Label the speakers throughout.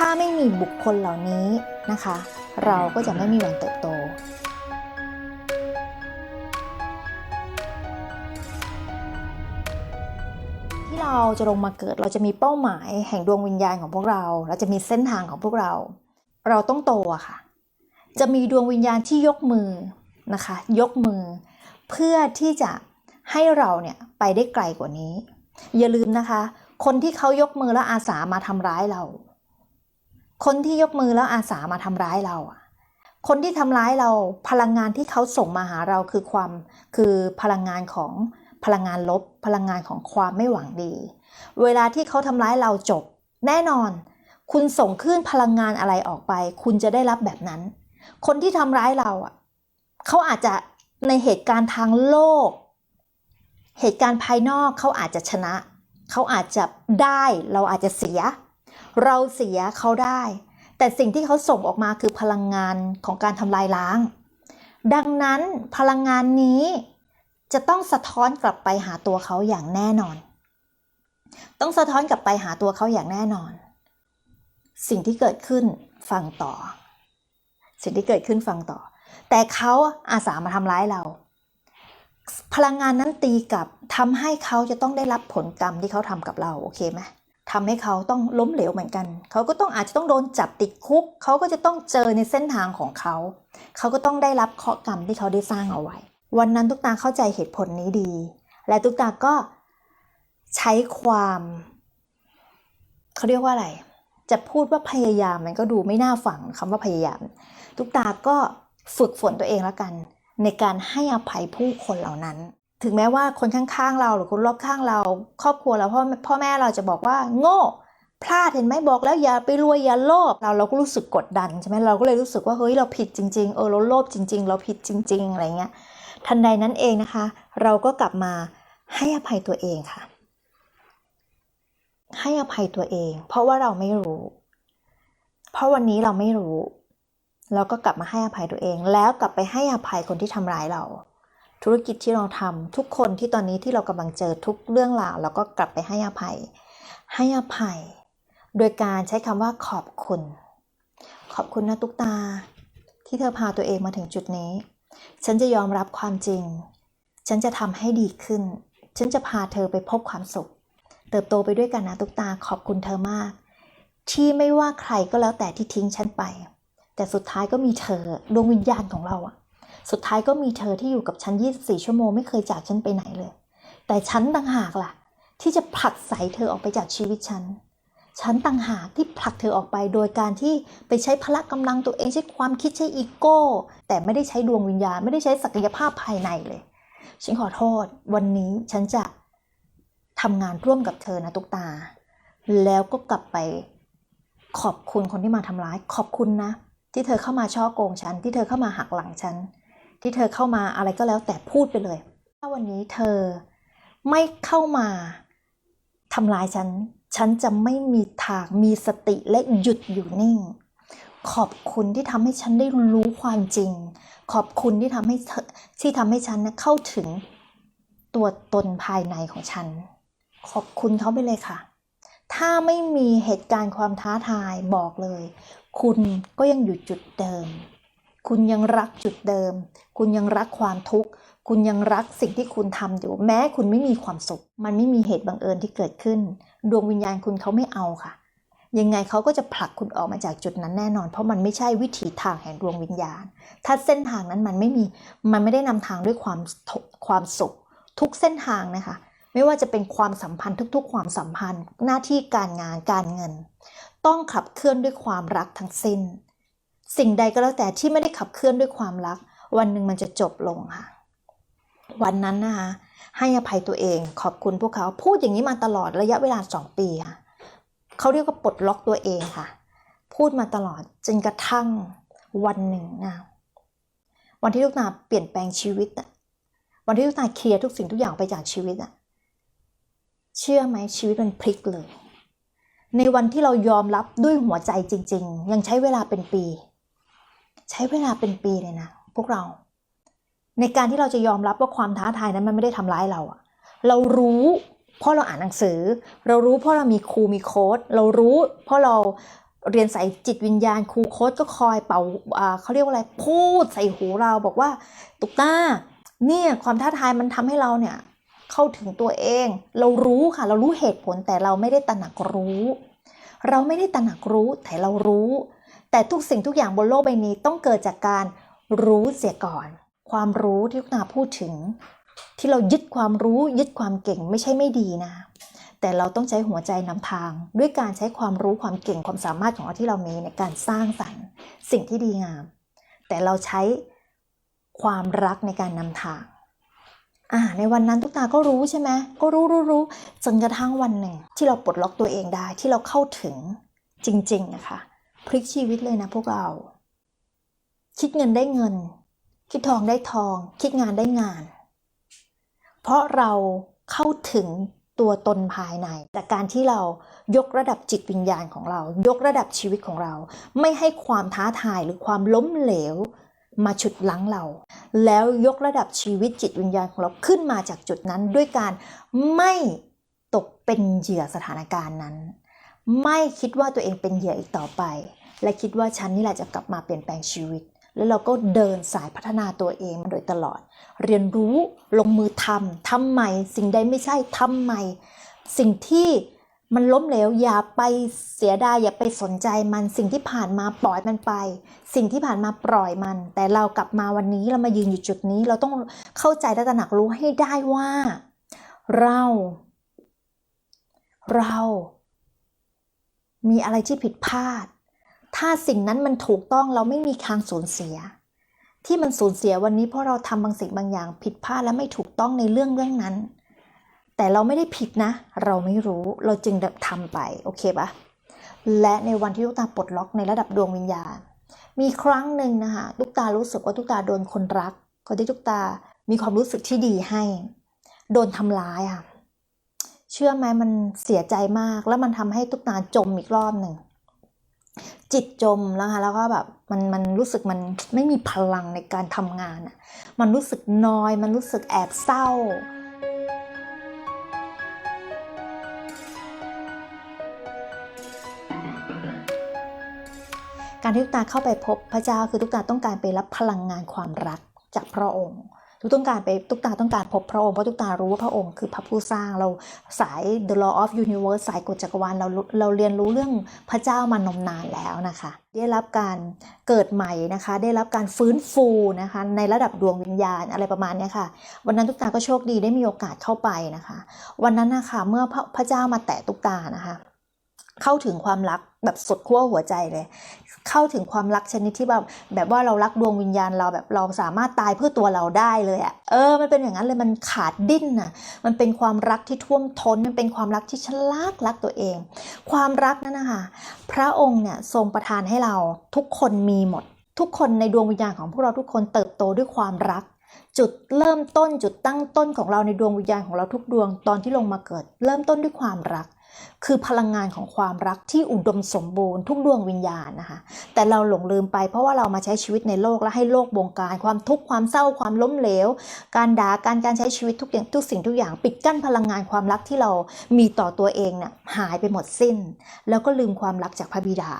Speaker 1: ถ้าไม่มีบุคคลเหล่านี้นะคะ เราก็จะไม่มีวันเติบโต ที่เราจะลงมาเกิดเราจะมีเป้าหมายแห่งดวงวิญญาณของพวกเรา เราจะมีเส้นทางของพวกเรา เราต้องโตอะค่ะ จะมีดวงวิญญาณที่ยกมือนะคะ ยกมือ เพื่อที่จะให้เราเนี่ยไปได้ไกลกว่านี้ อย่าลืมนะคะ คนที่เขายกมือแล้วอาสามาทำร้ายเรา คนที่ยกมือแล้วอาสามาทำร้ายเรา คนที่ทำร้ายเราพลังงานที่เขาส่งมาหาเราคือความคือพลังงานของพลังงานลบ พลังงานของความไม่หวังดี เวลาที่เขาทำร้ายเราจบ แน่นอน คุณส่งคลื่นพลังงานอะไรออกไป คุณจะได้รับแบบนั้น คนที่ทำร้ายเราอะเขาอาจจะในเหตุการณ์ทางโลก เหตุการณ์ภายนอกเขาอาจจะชนะ เขาอาจจะได้เราอาจจะเสีย เราเสียเขาได้ แต่สิ่งที่เขาส่งออกมาคือพลังงานของการทำลายล้าง ดังนั้นพลังงานนี้จะต้องสะท้อนกลับไปหาตัวเขาอย่างแน่นอน ต้องสะท้อนกลับไปหาตัวเขาอย่างแน่นอน สิ่งที่เกิดขึ้นฟังต่อ สิ่งที่เกิดขึ้นฟังต่อ แต่เขาอาสามาทำร้ายเรา พลังงานนั้นตีกับทำให้เขาจะต้องได้รับผลกรรมที่เขาทำกับเรา โอเคไหม ทำให้เขาต้องล้มเหลวเหมือนกัน เขาก็ต้องอาจจะต้องโดนจับติดคุก เขาก็จะต้องเจอในเส้นทางของเขา เขาก็ต้องได้รับเคราะห์กรรมที่เขาได้สร้างเอาไว้ วันนั้นตุ๊กตาเข้าใจเหตุผลนี้ดี และตุ๊กตาก็ใช้ความเขาเรียกว่าอะไร จะพูดว่าพยายามมันก็ดูไม่น่าฟังคำว่าพยายามทุกตาก็ฝึกฝนตัวเองแล้วกัน ในการให้อภัยผู้คนเหล่านั้น ถึงแม้ว่าคนข้างๆเราหรือคนรอบข้างเรา ครอบครัวเราพ่อพ่อแม่เราจะบอกว่า โง่ พลาดเห็นไหมบอกแล้วอย่าไปรวยอย่าโลภเราเราก็รู้สึกกดดันใช่ไหมเราก็เลยรู้สึกว่าเฮ้ยเราผิดจริง ๆ เออเราโลภจริง ๆ เราผิดจริง ๆ อะไรเงี้ยทันใดนั้นเองนะคะ เราก็กลับมาให้อภัยตัวเองค่ะ ให้อภัยตัวเอง เพราะว่าเราไม่รู้ เพราะวันนี้เราไม่รู้เราก็กลับมาให้อภัยตัวเอง แล้วกลับไปให้อภัยคนที่ทำร้ายเรา ธุรกิจที่เราทำทุกคนที่ตอนนี้ที่เรากำลังเจอทุกเรื่องราวเราก็กลับไปให้อภัย ให้อภัย โดยการใช้คำว่าขอบคุณ ขอบคุณนะตุ๊กตา ที่เธอพาตัวเองมาถึงจุดนี้ ฉันจะยอมรับความจริง ฉันจะทำให้ดีขึ้น ฉันจะพาเธอไปพบความสุข เติบโตไปด้วยกันนะตุ๊กตาขอบคุณเธอมาก ที่ไม่ว่าใครก็แล้วแต่ที่ทิ้งฉันไป แต่สุดท้ายก็มีเธอดวงวิญญาณของเราอะ สุดท้ายก็มีเธอที่อยู่กับฉัน 24 ชั่วโมงไม่เคยจากฉันไปไหนเลย แต่ฉันต่างหากล่ะ ที่จะผลักใส่เธอออกไปจากชีวิตฉัน ฉันต่างหากที่ผลักเธอออกไปโดยการที่ไปใช้พละกำลังตัวเองใช้ความคิดใช้อีโก้ แต่ไม่ได้ใช้ดวงวิญญาณไม่ได้ใช้ศักยภาพภายในเลย ฉันขอโทษ วันนี้ฉันจะทำงานร่วมกับเธอนะตุกตา แล้วก็กลับไปขอบคุณคนที่มาทำร้าย ขอบคุณนะ ที่เธอเข้ามาช่อโกงฉัน ที่เธอเข้ามาหักหลังฉัน ที่เธอเข้ามาอะไรก็แล้วแต่พูดไปเลย ถ้าวันนี้เธอไม่เข้ามาทำร้ายฉัน ฉันจะไม่มีทางมีสติและหยุดอยู่นิ่ง ขอบคุณที่ทำให้ฉันได้รู้ความจริง ขอบคุณที่ทำให้เธอที่ทำให้ฉันเข้าถึงตัวตนภายในของฉัน ขอบคุณเขาไปเลยค่ะ ถ้าไม่มีเหตุการณ์ความท้าทายบอกเลย คุณก็ยังอยู่จุดเดิม คุณยังรักจุดเดิม คุณยังรักความทุกข์ คุณยังรักสิ่งที่คุณทำอยู่ แม้คุณไม่มีความสุข มันไม่มีเหตุบังเอิญที่เกิดขึ้น ดวงวิญญาณคุณเขาไม่เอาค่ะ ยังไงเขาก็จะผลักคุณออกมาจากจุดนั้นแน่นอน เพราะมันไม่ใช่วิถีทางแห่งดวงวิญญาณ ถ้าเส้นทางนั้นมันไม่มี มันไม่ได้นำทางด้วยความความสุข ทุกเส้นทางนะคะ ไม่ว่าจะเป็นความสัมพันธ์ทุก ๆ ความสัมพันธ์ หน้าที่การงานการเงิน ต้องขับเคลื่อนด้วยความรักทั้งสิ้น สิ่งใดก็แล้วแต่ที่ไม่ได้ขับเคลื่อนด้วยความรัก วันหนึ่งมันจะจบลงค่ะ วันนั้นนะคะให้อภัยตัวเองขอบคุณพวกเขาพูดอย่างนี้มาตลอดระยะเวลาสองปีค่ะเขาเรียกว่าปลดล็อกตัวเองค่ะ พูดมาตลอดจนกระทั่งวันหนึ่งนะวันที่ลูกนาเปลี่ยนแปลงชีวิตอะวันที่ลูกนาเคลียร์ทุกสิ่งทุกอย่างไปจากชีวิตอะเชื่อไหมชีวิตมันพลิกเลย ในวันที่เรายอมรับด้วยหัวใจจริง ๆ ยังใช้เวลาเป็นปี ใช้เวลาเป็นปีเลยนะ พวกเรา ในการที่เราจะยอมรับว่าความท้าทายนั้นมันไม่ได้ทำร้ายเราอะเรารู้เพราะเราอ่านหนังสือ เรารู้เพราะเรามีครูมีโค้ดเรารู้เพราะเราเรียนสายจิตวิญญาณครูโค้ดก็คอยเป่าอ่าเขาเรียกว่าอะไรพูดใส่หูเราบอกว่าตุกตาเนี่ยความท้าทายมันทำให้เราเนี่ยเข้าถึงตัวเอง เรารู้ค่ะ เรารู้เหตุผลแต่เราไม่ได้ตระหนักรู้ เราไม่ได้ตระหนักรู้แต่เรารู้ แต่ทุกสิ่งทุกอย่างบนโลกใบนี้ต้องเกิดจากการรู้เสียก่อน ความรู้ที่ทุกนาพูดถึง ที่เรายึดความรู้ยึดความเก่งไม่ใช่ไม่ดีนะ แต่เราต้องใช้หัวใจนำทาง ด้วยการใช้ความรู้ความเก่งความสามารถของเราที่เรามีในการสร้างสรรค์ สิ่งที่ดีงาม แต่เราใช้ความรักในการนำทางอ่าในวันนั้นทุกตาก็รู้ใช่ไหมก็รู้รู้รู้จนกระทั่งวันหนึ่ง ที่เราปลดล็อกตัวเองได้ที่เราเข้าถึงจริงๆนะคะ พลิกชีวิตเลยนะพวกเรา คิดเงินได้เงิน คิดทองได้ทอง คิดงานได้งาน เพราะเราเข้าถึงตัวตนภายในจากการที่เรายกระดับจิตวิญญาณของเรา ยกระดับชีวิตของเรา ไม่ให้ความท้าทายหรือความล้มเหลว มาฉุดลั้งเรา แล้วยกระดับชีวิตจิตวิญญาณของเราขึ้นมาจากจุดนั้นด้วยการไม่ตกเป็นเหยื่อสถานการณ์นั้น ไม่คิดว่าตัวเองเป็นเหยื่ออีกต่อไป และคิดว่าฉันนี่แหละจะกลับมาเปลี่ยนแปลงชีวิต แล้วเราก็เดินสายพัฒนาตัวเองมาโดยตลอด เรียนรู้ลงมือทำทำใหม่ สิ่งใดไม่ใช่ทำใหม่ สิ่งที่มันล้มเหลวอย่าไปเสียดายอย่าไปสนใจมันสิ่งที่ผ่านมาปล่อยมันไป สิ่งที่ผ่านมาปล่อยมัน แต่เรากลับมาวันนี้เรามายืนอยู่จุดนี้ เราต้องเข้าใจและตระหนักรู้ให้ได้ว่า เรา เรา มีอะไรที่ผิดพลาด ถ้าสิ่งนั้นมันถูกต้องเราไม่มีทางสูญเสีย ที่มันสูญเสียวันนี้เพราะเราทำบางสิ่งบางอย่างผิดพลาดและไม่ถูกต้องในเรื่องเรื่องนั้น แต่เราไม่ได้ผิดนะ เราไม่รู้เราจึงทำไปโอเคปะและในวันที่ลูกตาปลดล็อกในระดับดวงวิญญาณ มีครั้งหนึ่งนะคะลูกตารู้สึกว่าลูกตาโดนคนรักคนที่ลูกตามีความรู้สึกที่ดีให้ โดนทำร้ายอะ เชื่อไหมมันเสียใจมาก แล้วมันทำให้ตุ๊กตาจมอีกรอบหนึ่งจิตจมแล้วค่ะแล้วก็แบบมันมันรู้สึกมันไม่มีพลังในการทำงานอะมันรู้สึกนอย มันรู้สึกแอบเศร้า การที่ตุ๊กตาเข้าไปพบพระเจ้าคือตุ๊กตาต้องการไปรับพลังงานความรักจากพระองค์ ทุกต้องการไปตุ๊กตาต้องการพบพระองค์เพราะตุ๊กตารู้ว่าพระองค์คือพระผู้สร้างเราสาย the law of universe สายกฎจักรวาลเราเราเรียนรู้เรื่องพระเจ้ามานมนานแล้วนะคะ ได้รับการเกิดใหม่นะคะ ได้รับการฟื้นฟูนะคะ ในระดับดวงวิญญาณอะไรประมาณนี้ค่ะ วันนั้นตุ๊กตาก็โชคดีได้มีโอกาสเข้าไปนะคะ วันนั้นนะคะเมื่อพระพระเจ้ามาแตะตุ๊กตานะคะ เข้าถึงความรักแบบสุดขั้วหัวใจเลย เข้าถึงความรักชนิดที่แบบแบบว่าเรารักดวงวิญญาณเราแบบเราสามารถตายเพื่อตัวเราได้เลยอะ่ะเออ มันเป็นอย่างนั้นเลยมันขาดดิ้นน่ะ มันเป็นความรักที่ท่วมท้นมันเป็นความรักที่ฉลาดรักตัวเอง ความรักนั่นนะคะพระองค์เนี่ยทรงประทานให้เราทุกคนมีหมด ทุกคนในดวงวิญญาณของพวกเราทุกคนเติบโตด้วยความรักจุดเริ่มต้นจุดตั้งต้นของเราในดวงวิญญาณของเราทุกดวงตอนที่ลงมาเกิด เริ่มต้นด้วยความรัก คือพลังงานของความรักที่อุดมสมบูรณ์ทุกดวงวิญญาณนะคะ แต่เราหลงลืมไปเพราะว่าเรามาใช้ชีวิตในโลกและให้โลกบงการ ความทุกข์ความเศร้าความล้มเหลว การด่าการการใช้ชีวิตทุกอย่างทุกสิ่งทุกอย่างปิดกั้นพลังงานความรักที่เรามีต่อตัวเองเนี่ยหายไปหมดสิ้น แล้วก็ลืมความรักจากพระบิดา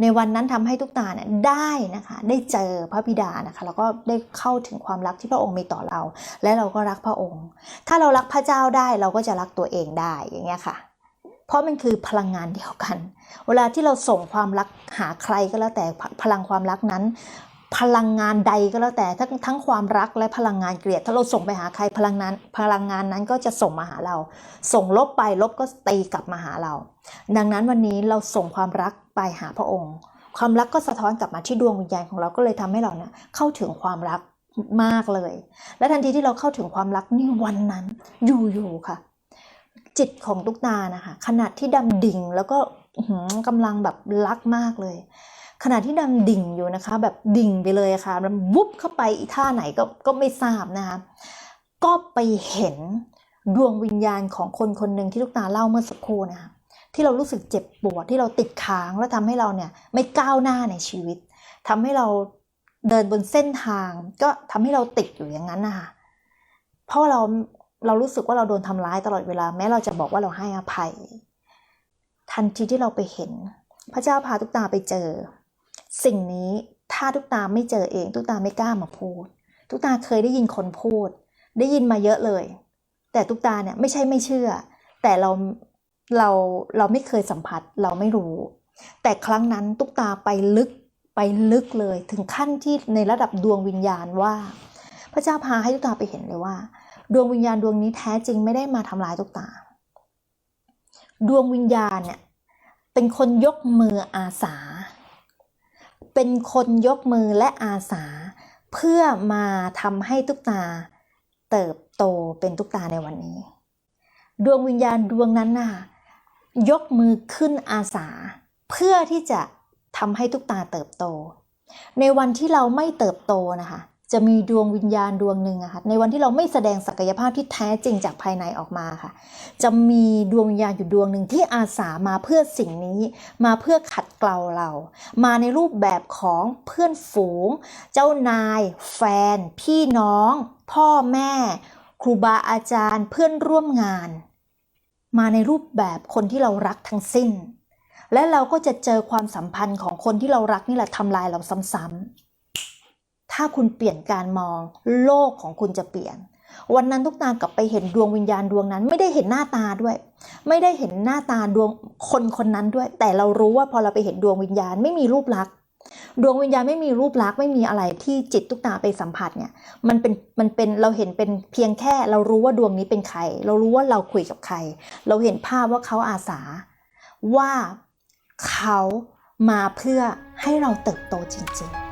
Speaker 1: ในวันนั้นทำให้ทุกตาเนี่ยได้นะคะได้เจอพระบิดานะคะแล้วก็ได้เข้าถึงความรักที่พระองค์มีต่อเรา และเราก็รักพระองค์ ถ้าเรารักพระเจ้าได้เราก็จะรักตัวเองได้อย่างเงี้ยค่ะ เพราะมันคือพลังงานเดียวกัน เวลาที่เราส่งความรักหาใครก็แล้วแต่พลังความรักนั้น พลังงานใดก็แล้วแต่ทั้งทั้งความรักและพลังงานเกลียด ถ้าเราส่งไปหาใครพลังงานพลังงานนั้นก็จะส่งมาหาเรา ส่งลบไปลบก็ตีกลับมาหาเรา ดังนั้นวันนี้เราส่งความรักไปหาพระองค์ ความรักก็สะท้อนกลับมาที่ดวงวิญญาณของเราก็เลยทำให้เราเนี่ยเข้าถึงความรักมากเลย และทันทีที่เราเข้าถึงความรักนี่วันนั้นอยู่ๆค่ะ จิตของตุ๊กตานะคะขณะที่ดำดิ่งแล้วก็กำลังแบบรักมากเลย ขณะที่ดำดิ่งอยู่นะคะ แบบดิ่งไปเลยะค่ะมันวุบเข้าไปอีท่าไหนก็ก็ไม่ทราบนะคะก็ไปเห็นดวงวิญญาณของคนคนหนึ่งที่ลูกตาเล่าเมื่อสักครู่นะคะที่เรารู้สึกเจ็บปวดที่เราติดค้างแล้วทำให้เราเนี่ยไม่ก้าวหน้าในชีวิตทำให้เราเดินบนเส้นทาง ก็ทำให้เราติดอยู่อย่างนั้นนะคะเพราะเรา เรารู้สึกว่าเราโดนทำร้ายตลอดเวลา แม้เราจะบอกว่าเราให้อภัย ทันทีที่เราไปเห็น พระเจ้าพาตุ๊กตาไปเจอ สิ่งนี้ถ้าตุ๊กตาไม่เจอเองตุ๊กตาไม่กล้ามาพูดตุ๊กตาเคยได้ยินคนพูด ได้ยินมาเยอะเลย แต่ตุ๊กตาเนี่ยไม่ใช่ไม่เชื่อ แต่เราเราเราไม่เคยสัมผัสเราไม่รู้ แต่ครั้งนั้นตุกตาไปลึกไปลึกเลยถึงขั้นที่ในระดับดวงวิญญาณว่า พระเจ้าพาให้ตุกตาไปเห็นเลยว่า ดวงวิญญาณดวงนี้แท้จริงไม่ได้มาทำร้ายตุ๊กตา ดวงวิญญาณเนี่ยเป็นคนยกมืออาสา เป็นคนยกมือและอาสา เพื่อมาทำให้ตุ๊กตา เติบโตเป็นตุ๊กตาในวันนี้ ดวงวิญญาณดวงนั้นน่ะยกมือขึ้นอาสา เพื่อที่จะทำให้ตุ๊กตาเติบโต ในวันที่เราไม่เติบโตนะคะ จะมีดวงวิญญาณดวงหนึ่งอะค่ะในวันที่เราไม่แสดงศักยภาพที่แท้จริงจากภายในออกมาค่ะ จะมีดวงวิญญาณอยู่ดวงหนึ่งที่อาสามาเพื่อสิ่งนี้ มาเพื่อขัดเกลาเรา มาในรูปแบบของเพื่อนฝูง เจ้านาย แฟน พี่น้อง พ่อแม่ ครูบาอาจารย์ เพื่อนร่วมงาน มาในรูปแบบคนที่เรารักทั้งสิ้น และเราก็จะเจอความสัมพันธ์ของคนที่เรารักนี่แหละทำลายเราซ้ำๆ ถ้าคุณเปลี่ยนการมอง โลกของคุณจะเปลี่ยน วันนั้นทุกตากลับไปเห็นดวงวิญญาณดวงนั้น ไม่ได้เห็นหน้าตาด้วย ไม่ได้เห็นหน้าตาดวงคนคนนั้นด้วย แต่เรารู้ว่าพอเราไปเห็นดวงวิญญาณไม่มีรูปลักษณ์ดวงวิญญาณไม่มีรูปลักษณ์ไม่มีอะไรที่จิตทุกตาไปสัมผัสเนี่ยมันเป็นมันเป็นเราเห็นเป็นเพียงแค่ เรารู้ว่าดวงนี้เป็นใคร เรารู้ว่าเราคุยกับใคร เราเห็นภาพว่าเขาอาสา ว่าเขามาเพื่อให้เราเติบโตจริง ๆ